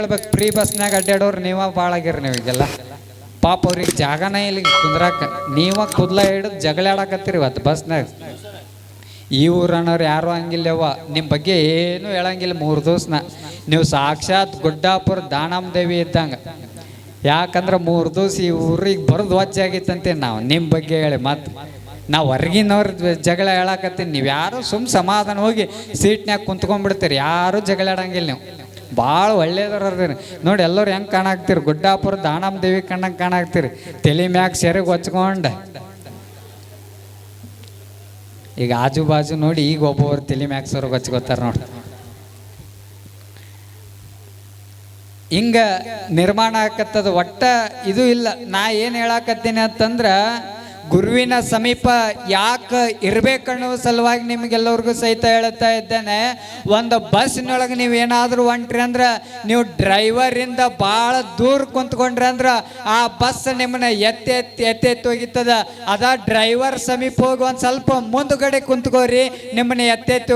ಹೇಳ್ಬೇಕು ಫ್ರೀ ಬಸ್ನಾಗ ಅಡ್ಡಾಡೋರು ನೀವ ಭಾಳ ಆಗಿರಿ ನೀವೀಗೆಲ್ಲ ಪಾಪ ಅವ್ರಿಗೆ ಜಾಗನೇ ಇಲ್ಲಿ ಕುಂದ್ರಾಕ. ನೀವ ಕುದ್ಲ ಹಿಡಿದು ಜಗಳಾಡಕತ್ತೀರಿ ಇವತ್ತು ಬಸ್ನಾಗ ಈ ಊರನ್ನೋರು ಯಾರು ಹಂಗಿಲ್ಲವ ನಿಮ್ಮ ಬಗ್ಗೆ ಏನು ಹೇಳಂಗಿಲ್ಲ ಮೂರು ದಿವ್ಸನ. ನೀವು ಸಾಕ್ಷಾತ್ ಗುಡ್ಡಾಪುರ ದಾನಾಮ್ ದೇವಿ ಇದ್ದಂಗೆ. ಯಾಕಂದ್ರೆ ಮೂರು ದಿವ್ಸ ಈ ಊರಿಗೆ ಬರೋದು ವಜ್ಜಾಗಿತ್ತಂತೆ ನಾವು. ನಿಮ್ಮ ಬಗ್ಗೆ ಹೇಳಿ ಮತ್ತೆ ನಾವು ಹೊರಗಿನವ್ರ ಜಗಳ ಹೇಳಕತ್ತೀನಿ. ನೀವು ಯಾರು ಸುಮ್ ಸಮಾಧಾನ ಹೋಗಿ ಸೀಟ್ನ್ಯಾಗ ಕುಂತ್ಕೊಂಡ್ಬಿಡ್ತೀರಿ. ಯಾರು ಜಗಳ ಆಡಂಗಿಲ್ಲ ನೀವು. ಭಾಳ ಒಳ್ಳೇದವ್ರಿ ನೋಡಿ, ಎಲ್ಲರೂ ಹೆಂಗೆ ಕಾಣಾಕ್ತಿರಿ? ಗುಡ್ಡಾಪುರ ದಾನಮ್ಮ ದೇವಿ ಕಣ್ಣಂಗೆ ಕಾಣಾಕ್ತಿರಿ. ತಲೆ ಮ್ಯಾಗ ಸೆರೆಗೆ ಹೊಚ್ಕೊಂಡು. ಈಗ ಆಜು ಬಾಜು ನೋಡಿ, ಈಗ ಒಬ್ಬೊಬ್ರು ತಲೆ ಮ್ಯಾಗ ಸೊರಗ್ ಹಚ್ಕೋತಾರ ನೋಡಿ. ಹಿಂಗ ನಿರ್ಮಾಣ ಆಕತ್ತದ ಒಟ್ಟ ಇದು ಇಲ್ಲ. ನಾ ಏನು ಹೇಳಾಕತ್ತೀನಿ ಅಂತಂದ್ರ ಗುರುವಿನ ಸಮೀಪ ಯಾಕೆ ಇರಬೇಕನ್ನೋ ಸಲುವಾಗಿ ನಿಮಗೆಲ್ಲರಿಗೂ ಸಹಿತ ಹೇಳ್ತಾ ಇದ್ದೇನೆ. ಒಂದು ಬಸ್ನೊಳಗೆ ನೀವು ಏನಾದರೂ ಹೊಂಟ್ರಿ ಅಂದ್ರೆ, ನೀವು ಡ್ರೈವರಿಂದ ಭಾಳ ದೂರ ಕುಂತ್ಕೊಂಡ್ರಿ ಅಂದ್ರೆ, ಆ ಬಸ್ ನಿಮ್ಮನ್ನ ಎತ್ತಿ ಎತ್ತಿ ಎತ್ತಿ ಎತ್ತಿ ಹೋಗಿತ್ತದ. ಅದ ಡ್ರೈವರ್ ಸಮೀಪ ಹೋಗಿ ಒಂದು ಸ್ವಲ್ಪ ಮುಂದ್ಗಡೆ ಕುಂತ್ಕೋರಿ, ನಿಮ್ಮನ್ನ ಎತ್ತಿ ಎತ್ತಿ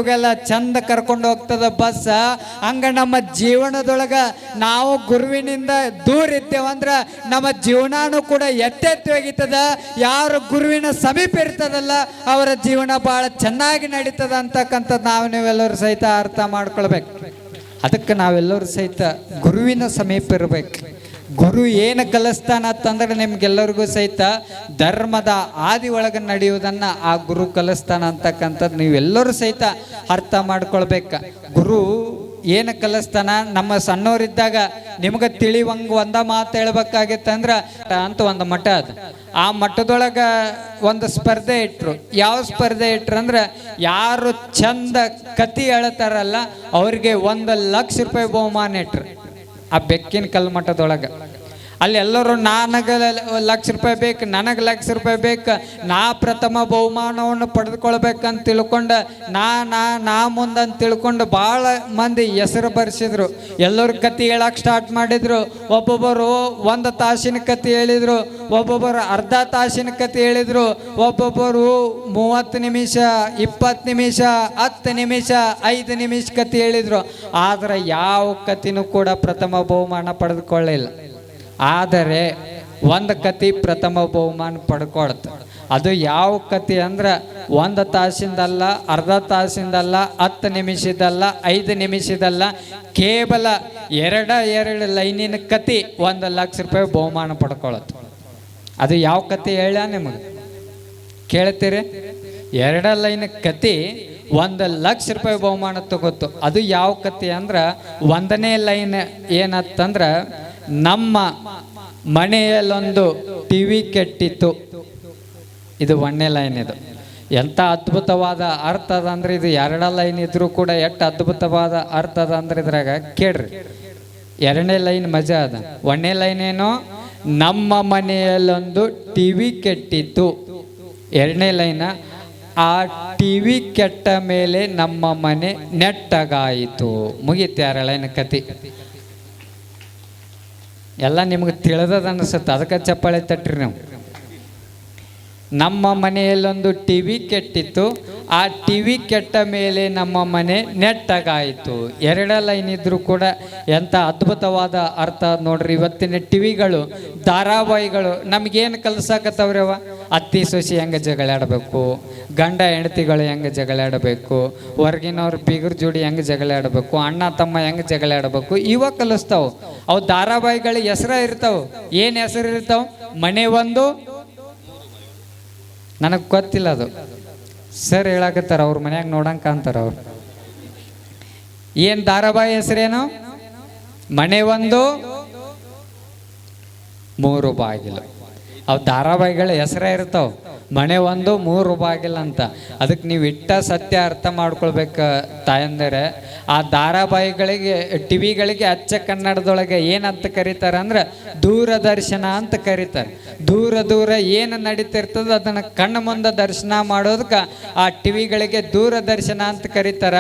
ಚಂದ ಕರ್ಕೊಂಡು ಹೋಗ್ತದ ಬಸ್. ಹಂಗ ನಮ್ಮ ಜೀವನದೊಳಗೆ ನಾವು ಗುರುವಿನಿಂದ ದೂರ ಇದ್ದೇವಂದ್ರೆ, ನಮ್ಮ ಜೀವನಾನು ಕೂಡ ಎತ್ತೆತ್ತಿ ಹೋಗಿತ್ತದ. ಯಾರು ಗುರುವಿನ ಸಮೀಪ ಇರ್ತದಲ್ಲ, ಅವರ ಜೀವನ ಬಹಳ ಚೆನ್ನಾಗಿ ನಡೀತದ ಅಂತಕ್ಕಂಥದ್ದು ನಾವು ನೀವೆಲ್ಲರೂ ಸಹಿತ ಅರ್ಥ ಮಾಡ್ಕೊಳ್ಬೇಕು. ಅದಕ್ಕೆ ನಾವೆಲ್ಲರೂ ಸಹಿತ ಗುರುವಿನ ಸಮೀಪ ಇರಬೇಕು. ಗುರು ಏನು ಕಲಿಸ್ತಾನ ಅಂತಂದ್ರೆ ನಿಮ್ಗೆಲ್ಲರಿಗೂ ಸಹಿತ ಧರ್ಮದ ಆದಿ ಒಳಗೆ ನಡೆಯುವುದನ್ನ ಆ ಗುರು ಕಲಿಸ್ತಾನ ಅಂತಕ್ಕಂಥದ್ದು ನೀವೆಲ್ಲರೂ ಸಹಿತ ಅರ್ಥ ಮಾಡ್ಕೊಳ್ಬೇಕು. ಗುರು ಏನು ಕಲಿಸ್ತಾನ? ನಮ್ಮ ಸಣ್ಣವರಿದ್ದಾಗ ನಿಮ್ಗೆ ತಿಳಿವಂಗ ಒಂದ ಮಾತು ಹೇಳ್ಬೇಕಾಗಿತ್ತಂದ್ರೆ ಅಂತ ಒಂದು ಮಠ ಅದು. ಆ ಮಠದೊಳಗೆ ಒಂದು ಸ್ಪರ್ಧೆ ಇಟ್ರು. ಯಾವ ಸ್ಪರ್ಧೆ ಇಟ್ರು ಅಂದ್ರೆ ಯಾರು ಚಂದ ಕತಿ ಹೇಳ್ತಾರಲ್ಲ ಅವ್ರಿಗೆ ಒಂದು ಲಕ್ಷ ರೂಪಾಯಿ ಬಹುಮಾನ ಇಟ್ರು. ಆ ಬೆಕ್ಕಿನ ಕಲ್ಮಠದೊಳಗೆ. ಅಲ್ಲಿ ಎಲ್ಲರೂ, ನನಗೆ ಲಕ್ಷ ರೂಪಾಯಿ ಬೇಕು, ನನಗೆ ಲಕ್ಷ ರೂಪಾಯಿ ಬೇಕು, ನಾ ಪ್ರಥಮ ಬಹುಮಾನವನ್ನು ಪಡೆದುಕೊಳ್ಬೇಕಂತ ತಿಳ್ಕೊಂಡು, ನಾ ನಾ ನಾ ಮುಂದಂತ ತಿಳ್ಕೊಂಡು ಭಾಳ ಮಂದಿ ಹೆಸರು ಬರೆಸಿದ್ರು. ಎಲ್ಲರೂ ಕತೆ ಹೇಳಕ್ಕೆ ಸ್ಟಾರ್ಟ್ ಮಾಡಿದ್ರು. ಒಬ್ಬೊಬ್ಬರು ಒಂದು ತಾಸಿನ ಕತೆ ಹೇಳಿದರು, ಒಬ್ಬೊಬ್ಬರು ಅರ್ಧ ತಾಸಿನ ಕತೆ ಹೇಳಿದರು, ಒಬ್ಬೊಬ್ಬರು ಮೂವತ್ತು ನಿಮಿಷ, ಇಪ್ಪತ್ತು ನಿಮಿಷ, ಹತ್ತು ನಿಮಿಷ, ಐದು ನಿಮಿಷ ಕತೆ ಹೇಳಿದರು. ಆದರೆ ಯಾವ ಕತಿನೂ ಕೂಡ ಪ್ರಥಮ ಬಹುಮಾನ ಪಡೆದುಕೊಳ್ಳಿಲ್ಲ ಆದರೆ ಒಂದು ಕತಿ ಪ್ರಥಮ ಬಹುಮಾನ ಪಡ್ಕೊಳ್ತು. ಅದು ಯಾವ ಕತಿ ಅಂದ್ರೆ ಒಂದು ತಾಸಿಂದಲ್ಲ, ಅರ್ಧ ತಾಸಿಂದಲ್ಲ, ಹತ್ತು ನಿಮಿಷದಲ್ಲ, ಐದು ನಿಮಿಷದಲ್ಲ, ಕೇವಲ ಎರಡ ಎರಡು ಲೈನಿನ ಕತಿ ಒಂದು ಲಕ್ಷ ರೂಪಾಯಿ ಬಹುಮಾನ ಪಡ್ಕೊಳತ್ತು ಅದು ಯಾವ ಕತೆ ಹೇಳ ನಿಮಗೆ? ಕೇಳ್ತೀರಿ? ಎರಡ ಲೈನ್ ಕತಿ ಒಂದು ಲಕ್ಷ ರೂಪಾಯಿ ಬಹುಮಾನ ತಗೋತು. ಅದು ಯಾವ ಕತೆ ಅಂದ್ರೆ ಒಂದನೇ ಲೈನ್ ಏನತ್ತಂದ್ರೆ ನಮ್ಮ ಮನೆಯಲ್ಲೊಂದು ಟಿವಿ ಕೆಟ್ಟಿತ್ತು. ಇದು ಒಂದನೇ ಲೈನ್ ಇದು. ಎಂಥ ಅದ್ಭುತವಾದ ಅರ್ಥ ಅದ ಇದು ಎರಡ ಲೈನ್ ಇದ್ರೂ ಕೂಡ ಎಷ್ಟು ಅದ್ಭುತವಾದ ಅರ್ಥ ಅದ ಇದ್ರಾಗ ಕೇಳ್ರಿ. ಎರಡನೇ ಲೈನ್ ಮಜಾ ಅದ. ಒಂದನೇ ಲೈನ್ ಏನು? ನಮ್ಮ ಮನೆಯಲ್ಲೊಂದು ಟಿವಿ ಕೆಟ್ಟಿತ್ತು. ಎರಡನೇ ಲೈನ ಆ ಟಿವಿ ಕೆಟ್ಟ ಮೇಲೆ ನಮ್ಮ ಮನೆ ನೆಟ್ಟಗಾಯಿತು. ಮುಗೀತು ಎರಡು ಲೈನ್ ಕತಿ ಎಲ್ಲ ನಿಮ್ಗೆ ತಿಳಿದದ ಅನಿಸುತ್ತೆ. ಅದಕ್ಕೆ ಚಪ್ಪಾಳೆ ತಟ್ಟ್ರಿ ನೀವು. ನಮ್ಮ ಮನೆಯಲ್ಲೊಂದು ಟಿ ವಿ ಕೆಟ್ಟಿತ್ತು. ಆ ಟಿ ವಿ ಕೆಟ್ಟ ಮೇಲೆ ನಮ್ಮ ಮನೆ ನೆಟ್ಟಗಾಯಿತು. ಎರಡ ಲೈನ್ ಇದ್ರೂ ಕೂಡ ಎಂಥ ಅದ್ಭುತವಾದ ಅರ್ಥ ನೋಡ್ರಿ, ಇವತ್ತಿನ ಟಿವಿಗಳು ಧಾರಾವಾಹಿಗಳು, ನಮಗೇನು ಕಲ್ಸಾಕತ್ತವ್ರವ ಅತ್ತಿ, ಸೊಸಿ ಹೆಂಗೆ ಜಗಳಾಡಬೇಕು? ಗಂಡ ಹೆಂಡತಿಗಳು ಹೆಂಗೆ ಜಗಳಾಡಬೇಕು? ಹೊರಗಿನವ್ರ ಬೀಗರ ಜೋಡಿ ಹೆಂಗೆ ಜಗಳಾಡಬೇಕು? ಅಣ್ಣ, ತಮ್ಮ ಹೆಂಗೆ ಜಗಳಾಡಬೇಕು? ಇವ ಕಲಿಸ್ತಾವ. ಅವು ಧಾರಾವಾಹಿಗಳ ಹೆಸರ ಇರ್ತಾವ. ಏನು ಹೆಸರು ಇರ್ತಾವ? ಮನೆ ಒಂದು ನನಗೆ ಗೊತ್ತಿಲ್ಲ ಅದು. ಸರ್ ಹೇಳಾಕತ್ತಾರ, ಅವ್ರ ಮನ್ಯಾಗ ನೋಡಂಗೆ ಅಂತಾರ ಅವ್ರು. ಏನು ಧಾರಾವಾಹಿ ಹೆಸರೇನು? ಮನೆ ಒಂದು, ಮೂರು ಬಾಗಿಲು. ಅವು ಧಾರಾವಾಹಿಗಳ ಹೆಸರೇ ಇರ್ತಾವ. ಮನೆ ಒಂದು ಮೂರು ಬಾಗಿಲು ಅಂತ. ಅದಕ್ಕೆ ನೀವು ಇಟ್ಟ ಸತ್ಯ ಅರ್ಥ ಮಾಡ್ಕೊಳ್ಬೇಕು ತಾಯಂದರೆ. ಆ ಧಾರಾವಾಹಿಗಳಿಗೆ, ಟಿವಿಗಳಿಗೆ ಅಚ್ಚ ಕನ್ನಡದೊಳಗೆ ಏನಂತ ಕರೀತಾರೆ ಅಂದ್ರೆ ದೂರದರ್ಶನ ಅಂತ ಕರೀತಾರೆ. ದೂರ ದೂರ ಏನು ನಡೀತಿರ್ತದ ಅದನ್ನು ಕಣ್ಣು ಮುಂದೆ ದರ್ಶನ ಮಾಡೋದಕ್ಕೆ ಆ ಟಿವಿಗಳಿಗೆ ದೂರದರ್ಶನ ಅಂತ ಕರೀತಾರ.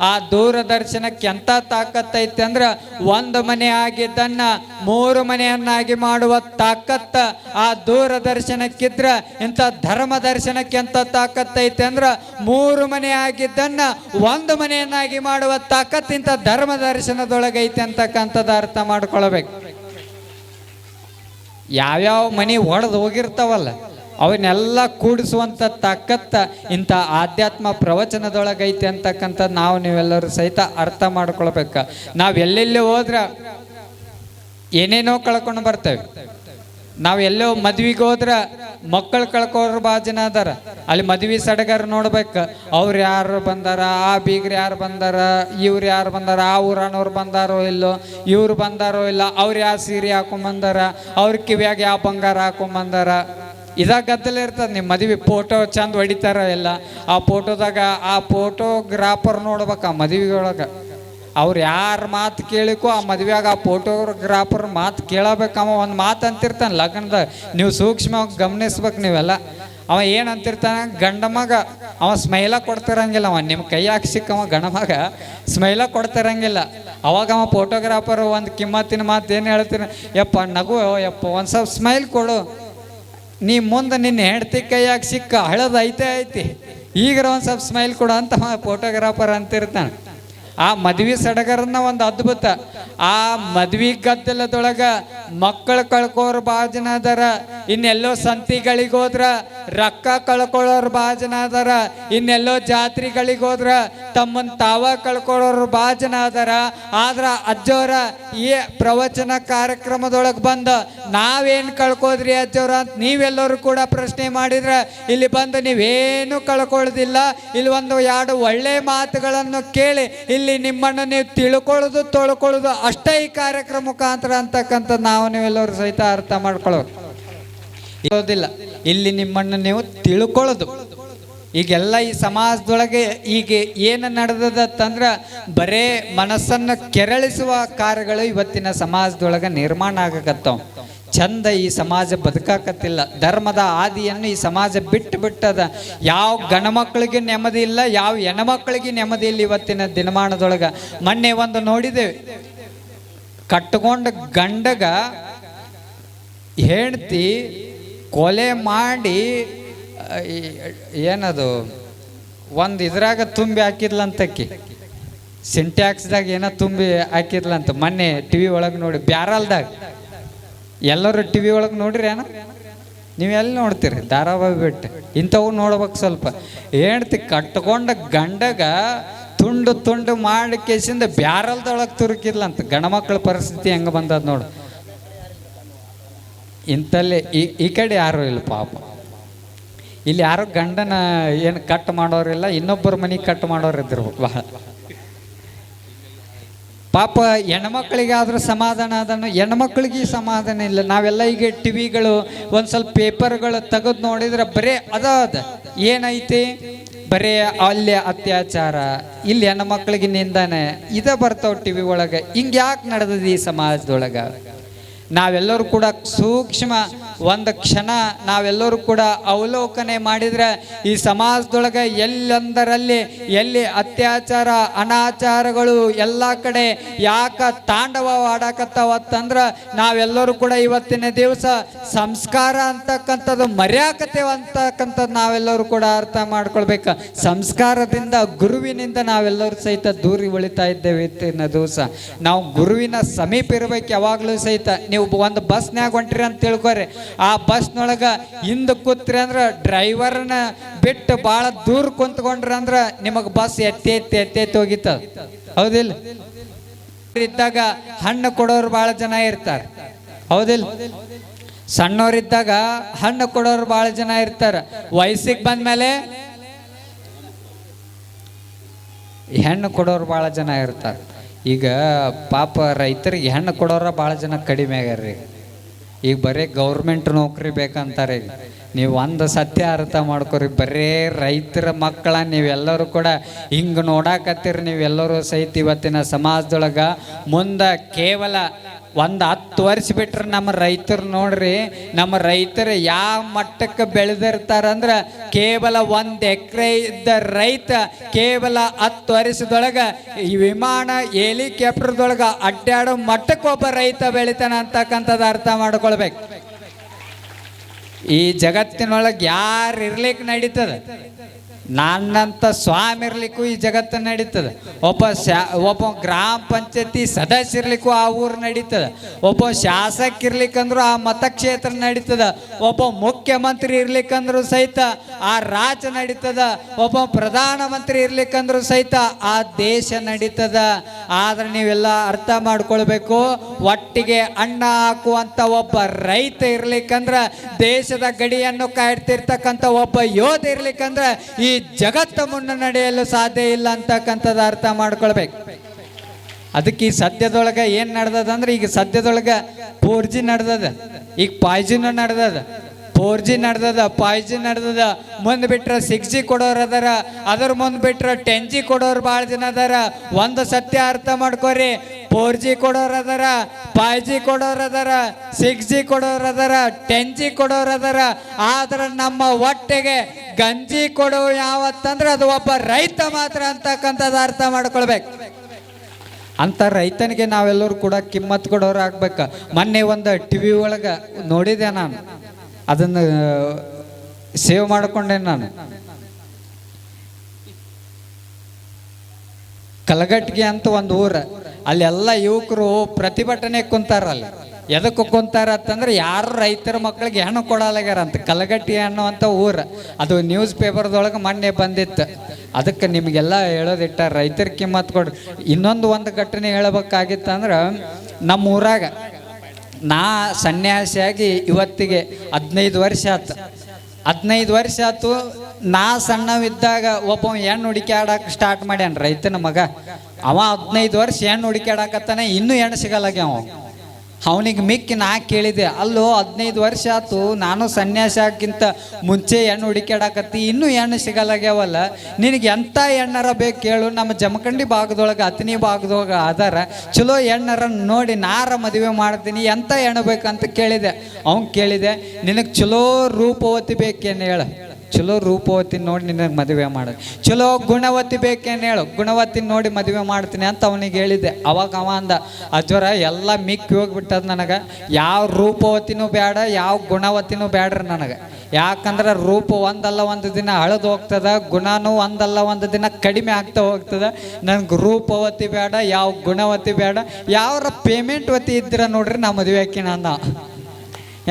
ಆ ದೂರದರ್ಶನಕ್ಕೆ ಎಂಥ ತಾಕತ್ತೈತೆ ಅಂದ್ರೆ ಒಂದು ಮನೆ ಆಗಿದ್ದನ್ನ ಮೂರು ಮನೆಯನ್ನಾಗಿ ಮಾಡುವ ತಾಕತ್ತ ಆ ದೂರದರ್ಶನಕ್ಕಿದ್ರ ಇಂಥ ಧರ್ಮ ಧರ್ಮ ದರ್ಶನಕ್ಕೆ ಅಂತ ತಾಕತ್ತೈತೆ ಅಂದ್ರ ಮೂರು ಮನೆ ಆಗಿದ್ದನ್ನ ಒಂದು ಮನೆಯನ್ನಾಗಿ ಮಾಡುವ ತಾಕತ್ತಿಂತ ಧರ್ಮ ದರ್ಶನದೊಳಗೈತೆ ಅಂತಕ್ಕಂಥದ್ದು ಅರ್ಥ ಮಾಡ್ಕೊಳ್ಬೇಕು. ಯಾವ್ಯಾವ ಮನೆ ಒಡೆದು ಹೋಗಿರ್ತಾವಲ್ಲ, ಅವನ್ನೆಲ್ಲ ಕೂಡಿಸುವಂಥ ತಾಕತ್ತ ಇಂಥ ಆಧ್ಯಾತ್ಮ ಪ್ರವಚನದೊಳಗೈತೆ ಅಂತಕ್ಕಂಥದ್ದು ನಾವು ನೀವೆಲ್ಲರೂ ಸಹಿತ ಅರ್ಥ ಮಾಡ್ಕೊಳ್ಬೇಕು. ನಾವು ಎಲ್ಲೆಲ್ಲಿ ಹೋದ್ರೆ ಏನೇನೋ ಕಳ್ಕೊಂಡು ಬರ್ತೇವೆ. ನಾವು ಎಲ್ಲೋ ಮದ್ವಿಗೆ ಹೋದ್ರೆ ಮಕ್ಕಳು ಕಳ್ಕೋರು ಭಾಳ ಜನ ಅದಾರ. ಅಲ್ಲಿ ಮದ್ವೆ ಸಡಗರ್ ನೋಡ್ಬೇಕು. ಅವ್ರು ಯಾರು ಬಂದಾರ, ಆ ಬೀಗ್ರು ಯಾರು ಬಂದಾರ, ಇವ್ರು ಯಾರು ಬಂದಾರ, ಆ ಊರಾನವ್ರು ಬಂದಾರೋ ಇಲ್ಲೋ, ಇವ್ರು ಬಂದಾರೋ ಇಲ್ಲ, ಅವ್ರು ಯಾವ ಸೀರೆ ಹಾಕೊಂಬಂದಾರ ಅವ್ರ ಕಿವಿಯಾಗ ಯಾವ ಬಂಗಾರ ಹಾಕೊಂಬಂದಾರ ಇದಾಗ ಗದ್ದಲ ಇರ್ತದೆ ನಿಮ್ಮ ಮದುವೆ ಫೋಟೋ ಚಂದ ಹೊಡಿತಾರ ಎಲ್ಲ. ಆ ಫೋಟೋದಾಗ ಆ ಫೋಟೋಗ್ರಾಫರ್ ನೋಡ್ಬೇಕು ಆ ಮದುವೆಯೊಳಗೆ. ಅವ್ರು ಯಾರ ಮಾತು ಕೇಳಿಕೋ ಆ ಮದ್ವೆಯಾಗ ಆ ಫೋಟೋಗ್ರಾಫರ್ ಮಾತು ಕೇಳಬೇಕಮ್ಮ ಒಂದು ಮಾತು ಅಂತಿರ್ತಾನೆ ಲಗ್ನದಾಗ ನೀವು ಸೂಕ್ಷ್ಮವಾಗಿ ಗಮನಿಸ್ಬೇಕು ನೀವೆಲ್ಲ. ಅವ ಏನು ಅಂತಿರ್ತಾನೆ ಗಂಡ ಮಗ. ಅವ ಸ್ಮೈಲ ಕೊಡ್ತಿರಂಗಿಲ್ಲ. ಅವ ನಿಮ್ಮ ಕೈಯಾಗ ಸಿಕ್ಕವ ಗಂಡ ಮಗ. ಸ್ಮೈಲ ಕೊಡ್ತಿರಂಗಿಲ್ಲ. ಅವಾಗ ಅವ ಫೋಟೋಗ್ರಾಫರ್ ಒಂದು ಕಿಮ್ಮತ್ತಿನ ಮಾತು ಏನು ಹೇಳ್ತೀನಿ ಯಪ್ಪ ನಗು, ಯಪ್ಪ ಒಂದು ಸ್ವಲ್ಪ ಸ್ಮೈಲ್ ಕೊಡು. ನೀ ಮುಂದೆ ನಿನ್ನ ಹೆಂಡತಿ ಕೈಯಾಗ ಸಿಕ್ಕ ಹಳದ ಐತೆ ಐತಿ. ಈಗರ ಒಂದು ಸ್ವಲ್ಪ ಸ್ಮೈಲ್ ಕೊಡು ಅಂತ ಫೋಟೋಗ್ರಾಫರ್ ಅಂತಿರ್ತಾನೆ. ಆ ಮದ್ವಿ ಸಡಗರನ್ನ ಒಂದು ಅದ್ಭುತ. ಆ ಮದ್ವಿ ಗದ್ದಲದೊಳಗ ಮಕ್ಕಳು ಕಳ್ಕೋರ್ ಬಾಜನಾದಾರ ಇನ್ನೆಲ್ಲೋ ಸಂತಿಗಳಿಗೆ ಹೋದ್ರ ರೊಕ್ಕ ಕಳ್ಕೊಳ್ಳೋರ್ ಅದಾರ, ಇನ್ನೆಲ್ಲೋ ಜಾತ್ರೆಗಳಿಗೋದ್ರ ತಮ್ಮನ್ ತಾವ ಕಳ್ಕೊಳ್ಳೋರು ಬಾಜನಾದಾರ ಜನ ಅದಾರ. ಆದ್ರ ಅಜ್ಜೋರ ಈ ಪ್ರವಚನ ಕಾರ್ಯಕ್ರಮದೊಳಗೆ ಬಂದ, ನಾವೇನು ಕಳ್ಕೋದ್ರಿ ಅಜ್ಜೋರ? ಅಂತ ನೀವೆಲ್ಲರೂ ಕೂಡ ಪ್ರಶ್ನೆ ಮಾಡಿದ್ರೆ, ಇಲ್ಲಿ ಬಂದು ನೀವೇನು ಕಳ್ಕೊಳ್ಳೋದಿಲ್ಲ ಇಲ್ಲಿ ಒಂದು ಎರಡು ಒಳ್ಳೆ ಮಾತುಗಳನ್ನು ಕೇಳಿ, ಇಲ್ಲಿ ನಿಮ್ಮನ್ನು ನೀವು ತಿಳ್ಕೊಳ್ಳೋದು ತೊಳ್ಕೊಳ್ಳೋದು ಅಷ್ಟೇ ಈ ಕಾರ್ಯಕ್ರಮ ಮುಖಾಂತರ ಅಂತಕ್ಕಂಥ ನಾವು ನೀವೆಲ್ಲರೂ ಸಹಿತ ಅರ್ಥ ಮಾಡ್ಕೊಳ್ಳೋದು ಇರೋದಿಲ್ಲ. ಇಲ್ಲಿ ನಿಮ್ಮನ್ನು ನೀವು ತಿಳ್ಕೊಳ್ಳೋದು. ಈಗೆಲ್ಲ ಈ ಸಮಾಜದೊಳಗೆ ಈಗ ಏನು ನಡೆದದಂದ್ರೆ ಬರೇ ಮನಸ್ಸನ್ನು ಕೆರಳಿಸುವ ಕಾರ್ಯಗಳು ಇವತ್ತಿನ ಸಮಾಜದೊಳಗೆ ನಿರ್ಮಾಣ ಆಗಕತ್ತವ. ಚಂದ ಈ ಸಮಾಜ ಬದುಕಾಕತ್ತಿಲ್ಲ. ಧರ್ಮದ ಆದಿಯನ್ನು ಈ ಸಮಾಜ ಬಿಟ್ಟು ಬಿಟ್ಟದ ಯಾವ ಗಣಮಕ್ಕಳಿಗೆ ನೆಮ್ಮದಿ ಇಲ್ಲ, ಯಾವ ಹೆಣ್ಮಕ್ಳಿಗೆ ನೆಮ್ಮದಿ ಇಲ್ಲ ಇವತ್ತಿನ ದಿನಮಾನದೊಳಗೆ. ಮೊನ್ನೆ ಒಂದು ನೋಡಿದ್ದೇವೆ. ಕಟ್ಕೊಂಡ ಗಂಡಗ ಹೆಂಡತಿ ಕೊಲೆ ಮಾಡಿ ಏನದು, ಒಂದು ಇದ್ರಾಗ ತುಂಬಿ ಹಾಕಿದ್ಲಂತಕ್ಕಿ. ಸಿಂಟ್ಯಾಕ್ಸ್ದಾಗ ಏನೋ ತುಂಬಿ ಹಾಕಿದ್ಲಂತ, ಮೊನ್ನೆ ಟಿ ವಿ ಒಳಗೆ ನೋಡಿ, ಬ್ಯಾರಲ್ದಾಗ. ಎಲ್ಲರೂ ಟಿ ವಿ ಒಳಗೆ ನೋಡ್ರಿ ಏನ? ನೀವು ಎಲ್ಲಿ ನೋಡ್ತೀರಿ? ಧಾರಾವಾಹಿ ಬಿಟ್ಟು. ಇಂಥವು ನೋಡ್ಬೇಕು ಸ್ವಲ್ಪ. ಹೆಂಡ್ತಿ ಕಟ್ಕೊಂಡ ಗಂಡಗ ತುಂಡು ತುಂಡು ಮಾಡಿ ಕೇಸಿಂದ ಬ್ಯಾರಲ್ದೊಳಗೆ ತುರುಕಿದ್ಲಂತ ಗಣಮಕ್ಕಳ ಪರಿಸ್ಥಿತಿ ಹೆಂಗೆ ಬಂದದ ನೋಡು. ಇಂಥಲ್ಲಿ ಈ ಈ ಕಡೆ ಯಾರು ಇಲ್ಲ ಪಾಪ. ಇಲ್ಲಿ ಯಾರು ಗಂಡನ ಏನು ಕಟ್ ಮಾಡೋರಿಲ್ಲ ಇನ್ನೊಬ್ಬರು ಮನೆ ಕಟ್ ಮಾಡೋರು ಇದ್ದಿರ್ಬೇಕು ಭಾಳ ಪಾಪ ಹೆಣ್ಮಕ್ಳಿಗೆ ಆದರೂ ಸಮಾಧಾನ ಅದನ್ನು, ಹೆಣ್ಮಕ್ಳಿಗೆ ಸಮಾಧಾನ ಇಲ್ಲ. ನಾವೆಲ್ಲ ಈಗ ಟಿವಿಗಳು ಒಂದು ಸ್ವಲ್ಪ ಪೇಪರ್ಗಳು ತೆಗೆದು ನೋಡಿದ್ರೆ ಬರೇ ಅದ ಅದ ಏನೈತಿ? ಬರೇ ಅಲ್ಲಿ ಅತ್ಯಾಚಾರ. ಇಲ್ಲಿ ಹೆಣ್ಣು ಮಕ್ಕಳಿಗೆ ನಿಂದಾನೆ. ಇದ ಬರ್ತಾವ ಟಿವಿ ಒಳಗೆ. ಹಿಂಗೆ ಯಾಕೆ ನಡೆದದ ಈ ಸಮಾಜದೊಳಗೆ? ನಾವೆಲ್ಲರೂ ಕೂಡ ಸೂಕ್ಷ್ಮ ಒಂದು ಕ್ಷಣ ನಾವೆಲ್ಲರೂ ಕೂಡ ಅವಲೋಕನೆ ಮಾಡಿದ್ರೆ ಈ ಸಮಾಜದೊಳಗೆ ಎಲ್ಲೆಂದರಲ್ಲಿ ಎಲ್ಲಿ ಅತ್ಯಾಚಾರ, ಅನಾಚಾರಗಳು ಎಲ್ಲ ಕಡೆ ಯಾಕ ತಾಂಡವ ಆಡಾಕತ್ತಾವತ್ತಂದ್ರೆ ನಾವೆಲ್ಲರೂ ಕೂಡ ಇವತ್ತಿನ ದಿವಸ ಸಂಸ್ಕಾರ ಅಂತಕ್ಕಂಥದ್ದು ಮರ್ಯಾಕತ್ತೇವ ಅಂತಕ್ಕಂಥದ್ದು ನಾವೆಲ್ಲರೂ ಕೂಡ ಅರ್ಥ ಮಾಡ್ಕೊಳ್ಬೇಕು. ಸಂಸ್ಕಾರದಿಂದ, ಗುರುವಿನಿಂದ ನಾವೆಲ್ಲರೂ ಸಹಿತ ದೂರಿ ಉಳಿತಾ ಇದ್ದೇವೆ ಇವತ್ತಿನ ದಿವಸ. ನಾವು ಗುರುವಿನ ಸಮೀಪ ಇರ್ಬೇಕು ಯಾವಾಗಲೂ ಸಹಿತ. ನೀವು ಒಂದು ಬಸ್ನ್ಯಾಗ ಹೊಂಟ್ರಿ ಅಂತ ತಿಳ್ಕೊರಿ. ಆ ಬಸ್ನೊಳಗೆ ಹಿಂದೆ ಕೂತ್ರಿ ಅಂದ್ರೆ ಡ್ರೈವರ್ನ ಬಿಟ್ಟು ಭಾಳ ದೂರ ಕುಂತ್ಕೊಂಡ್ರಿ ಅಂದ್ರೆ ನಿಮಗೆ ಬಸ್ ಎತ್ತೆ ಎತ್ತೆ ಎತ್ತೆ, ಎತ್ತಿ ಹೋಗಿತ್ತದ ಹೌದಿಲ್ಲ? ಇದ್ದಾಗ ಹಣ್ಣು ಕೊಡೋರು ಭಾಳ ಜನ ಇರ್ತಾರೆ. ಹೌದಿಲ್ಲ? ಸಣ್ಣವರಿದ್ದಾಗ ಹಣ್ಣು ಕೊಡೋರು ಭಾಳ ಜನ ಇರ್ತಾರೆ. ವಯಸ್ಸಿಗೆ ಬಂದ್ಮೇಲೆ ಹೆಣ್ಣು ಕೊಡೋರು ಭಾಳ ಜನ ಇರ್ತಾರೆ. ಈಗ ಪಾಪ ರೈತರಿಗೆ ಹೆಣ್ಣು ಕೊಡೋರ ಭಾಳ ಜನ ಕಡಿಮೆ ಆಗ್ಯಾರ್ರಿ. ಈಗ ಬರೀ ಗೌರ್ಮೆಂಟ್ ನೌಕರಿ ಬೇಕಂತಾರೆ ಈಗ. ನೀವು ಒಂದು ಸತ್ಯ ಅರ್ಥ ಮಾಡ್ಕೊರಿ, ಬರೇ ರೈತರ ಮಕ್ಕಳ ನೀವೆಲ್ಲರೂ ಕೂಡ ಹಿಂಗೆ ನೋಡಾಕತ್ತೀರಿ, ನೀವೆಲ್ಲರೂ ಸಹಿತ ಇವತ್ತಿನ ಸಮಾಜದೊಳಗೆ ಮುಂದೆ ಕೇವಲ ಒಂದು ಹತ್ತು ವರ್ಷ ಬಿಟ್ರೆ ನಮ್ಮ ರೈತರು ನೋಡ್ರಿ, ನಮ್ಮ ರೈತರು ಯಾವ ಮಟ್ಟಕ್ಕೆ ಬೆಳೆದಿರ್ತಾರಂದ್ರೆ ಕೇವಲ ಒಂದು ಎಕರೆ ಇದ್ದ ರೈತ ಕೇವಲ ಹತ್ತು ವರ್ಷದೊಳಗೆ ಈ ವಿಮಾನ ಹೆಲಿಕಾಪ್ಟರ್ದೊಳಗೆ ಅಡ್ಡಾಡೋ ಮಟ್ಟಕ್ಕೆ ಒಬ್ಬ ರೈತ ಬೆಳಿತಾನೆ ಅಂತಕ್ಕಂಥದ್ದು ಅರ್ಥ ಮಾಡ್ಕೊಳ್ಬೇಕು. ಈ ಜಗತ್ತಿನೊಳಗೆ ಯಾರು ಇರ್ಲಿಕ್ಕೆ ನಡೀತದ? ನನ್ನಂತ ಸ್ವಾಮಿ ಇರ್ಲಿಕ್ಕೂ ಈ ಜಗತ್ತು ನಡೀತದೆ. ಒಬ್ಬ ಶಾ, ಒಬ್ಬ ಗ್ರಾಮ ಪಂಚಾಯತಿ ಸದಸ್ಯ ಇರ್ಲಿಕ್ಕೂ ಆ ಊರು ನಡೀತದೆ. ಒಬ್ಬ ಶಾಸಕ ಇರ್ಲಿಕ್ಕಂದ್ರೂ ಆ ಮತಕ್ಷೇತ್ರ ನಡೀತದೆ. ಒಬ್ಬ ಮುಖ್ಯಮಂತ್ರಿ ಇರ್ಲಿಕ್ಕಂದ್ರೂ ಸಹಿತ ಆ ರಾಜ್ಯ ನಡೀತದ. ಒಬ್ಬ ಪ್ರಧಾನಮಂತ್ರಿ ಇರ್ಲಿಕ್ಕಂದ್ರೂ ಸಹಿತ ಆ ದೇಶ ನಡೀತದ. ಆದ್ರೆ ನೀವೆಲ್ಲ ಅರ್ಥ ಮಾಡ್ಕೊಳ್ಬೇಕು, ಒಟ್ಟಿಗೆ ಅಣ್ಣ ಹಾಕುವಂತ ಒಬ್ಬ ರೈತ ಇರ್ಲಿಕ್ಕಂದ್ರ, ದೇಶದ ಗಡಿಯನ್ನು ಕಾಯ್ತಿರ್ತಕ್ಕಂಥ ಒಬ್ಬ ಯೋಧ ಇರ್ಲಿಕ್ಕಂದ್ರೆ, ಈ ಜಗತ್ತು ಮುನ್ನ ನಡೆಯಲು ಸಾಧ್ಯ ಇಲ್ಲ ಅಂತಕ್ಕಂಥದ್ದು ಅರ್ಥ ಮಾಡ್ಕೊಳ್ಬೇಕು. ಅದಕ್ಕೆ ಈ ಸದ್ಯದೊಳಗೆ ಏನು ನಡ್ದದ ಅಂದ್ರೆ ಈಗ ಸದ್ಯದೊಳಗೆ ಫೋರ್ ಜಿ ನಡೆದದ, ಈಗ ಫೈವ್ ಜಿನು ನಡೆದದ ಫೋರ್ ಜಿ ನಡೆದದ ಫೈವ್ ಜಿ ನಡೆದದ, ಮುಂದೆ ಬಿಟ್ರೆ ಸಿಕ್ಸ್ ಜಿ ಕೊಡೋರು ಅದಾರ, ಅದ್ರ ಮುಂದೆ ಬಿಟ್ರೆ ಟೆನ್ ಜಿ ಕೊಡೋರು ಭಾಳ ಜನ ಅದಾರ. ಒಂದು ಸತ್ಯ ಅರ್ಥ ಮಾಡ್ಕೋರಿ ಫೋರ್ ಜಿ ಕೊಡೋರು ಅದಾರ ಫೈವ್ ಜಿ ಕೊಡೋರು ಅದಾರ ಸಿಕ್ಸ್ ಜಿ ಕೊಡೋರು ಅದಾರ ಟೆನ್ ಜಿ ಕೊಡೋರು ಅದಾರ ಆದ್ರೆ ನಮ್ಮ ಹೊಟ್ಟೆಗೆ ಗಂಜಿ ಕೊಡೋ ಯಾವತ್ತಂದ್ರೆ ಅದು ಒಬ್ಬ ರೈತ ಮಾತ್ರ ಅಂತಕ್ಕಂಥದ್ದು ಅರ್ಥ ಮಾಡ್ಕೊಳ್ಬೇಕು. ಅಂತ ರೈತನಿಗೆ ನಾವೆಲ್ಲರೂ ಕೂಡ ಕಿಮ್ಮತ್ ಕೊಡೋರು ಆಗ್ಬೇಕು ಮೊನ್ನೆ ಒಂದು ಟಿ ವಿ ಒಳಗೆ ನೋಡಿದೆ ನಾನು. ಅದನ್ನು ಸೇವ್ ಮಾಡಿಕೊಂಡೆ ನಾನು. ಕಲಗಟ್ಗೆ ಅಂತ ಒಂದು ಊರು. ಅಲ್ಲಿ ಎಲ್ಲ ಯುವಕರು ಪ್ರತಿಭಟನೆ ಕುಂತಾರಲ್ಲ. ಎದಕ್ಕೆ ಕುಂತಾರ ಅಂತಂದ್ರೆ ಯಾರು ರೈತರ ಮಕ್ಕಳಿಗೆ ಹೆಣ್ಣು ಕೊಡಲಾಗ್ಯಾರ ಅಂತ, ಕಲಗಟ್ಟಿ ಅನ್ನುವಂಥ ಊರು. ಅದು ನ್ಯೂಸ್ ಪೇಪರ್ದೊಳಗೆ ಮೊನ್ನೆ ಬಂದಿತ್ತು. ಅದಕ್ಕೆ ನಿಮಗೆಲ್ಲ ಹೇಳೋದಿಟ್ಟ ರೈತರ ಕಿಮ್ಮತ್ ಕೊಡ್ರಿ ಇನ್ನೊಂದು ಒಂದು ಘಟನೆ ಹೇಳಬೇಕಾಗಿತ್ತಂದ್ರೆ ನಮ್ಮ ಊರಾಗ ನಾ ಸನ್ಯಾಸಿಯಾಗಿ ಇವತ್ತಿಗೆ ಹದಿನೈದು ವರ್ಷ ಆತು ಹದಿನೈದು ವರ್ಷ ಆತು ನಾ ಸಣ್ಣವಿದ್ದಾಗ ಒಬ್ಬ ಹೆಣ್ಣು ಹುಡುಕ್ಯಾಡಕ್ಕೆ ಸ್ಟಾರ್ಟ್ ಮಾಡ್ಯಾನ ರೈತನ ಮಗ. ಅವ ಹದಿನೈದು ವರ್ಷ ಹೆಣ್ಣು ಹುಡುಕ್ಯಾಡಕತ್ತಾನೆ, ಇನ್ನೂ ಹೆಣ್ಣು ಸಿಗಲ್ಲಾಗ್ಯಾವ ಅವನಿಗೆ ಮಿಕ್ಕಿ ನಾ ಕೇಳಿದೆ, ಅಲ್ಲೋ, ಹದಿನೈದು ವರ್ಷ ಆತು, ನಾನು ಸನ್ಯಾಸ ಆಕ್ಕಿಂತ ಮುಂಚೆ ಹೆಣ್ಣು ಹುಡುಕ್ಯಾಡಕತ್ತಿ, ಇನ್ನೂ ಹೆಣ್ಣು ಸಿಗಲ್ಲಾಗ್ಯಾವಲ್ಲ. ನಿನಗೆ ಎಂಥ ಹೆಣ್ಣರ ಬೇಕು ಕೇಳು, ನಮ್ಮ ಜಮಖಂಡಿ ಭಾಗದೊಳಗೆ ಅತನಿ ಭಾಗದೊಳಗೆ ಅದಾರ ಚಲೋ ಹೆಣ್ಣರ ನೋಡಿ ನಾರ ಮದುವೆ ಮಾಡ್ತೀನಿ ಎಂಥ ಹೆಣ್ಣು ಬೇಕಂತ ಕೇಳಿದೆ. ಅವ್ನು ಕೇಳಿದೆ, ನಿನಗೆ ಚಲೋ ರೂಪವತಿ ಬೇಕೇನು ಹೇಳು? ಚಲೋ ರೂಪವತಿ ನೋಡಿ ನಿನಗೆ ಮದುವೆ ಮಾಡೋದು ಚಲೋ ಗುಣವತಿ ಬೇಕೇನು ಹೇಳು? ಗುಣವತಿ ನೋಡಿ ಮದುವೆ ಮಾಡ್ತೀನಿ ಅಂತ ಅವನಿಗೆ ಹೇಳಿದ್ದೆ. ಅವಾಗ ಅವ ಅಂದ, ಅಜ್ವರ, ಎಲ್ಲ ಮಿಕ್ಕಿ ಹೋಗ್ಬಿಟ್ಟದ ನನಗೆ. ಯಾವ ರೂಪವತಿನೂ ಬೇಡ ಯಾವ ಗುಣವತಿನೂ ಬೇಡ್ರಿ ನನಗೆ. ಯಾಕಂದ್ರೆ ರೂಪ ಒಂದಲ್ಲ ಒಂದು ದಿನ ಹಳದು ಹೋಗ್ತದ, ಗುಣನೂ ಒಂದಲ್ಲ ಒಂದು ದಿನ ಕಡಿಮೆ ಆಗ್ತಾ ಹೋಗ್ತದೆ. ನನಗೆ ರೂಪವತಿ ಬೇಡ ಯಾವ ಗುಣವತಿ ಬೇಡ ಯಾವ್ರ ಪೇಮೆಂಟ್ ವತಿ ಇದ್ದೀರ ನೋಡ್ರಿ ನಾ ಮದುವೆ ಹಾಕಿನ ಅಂದ.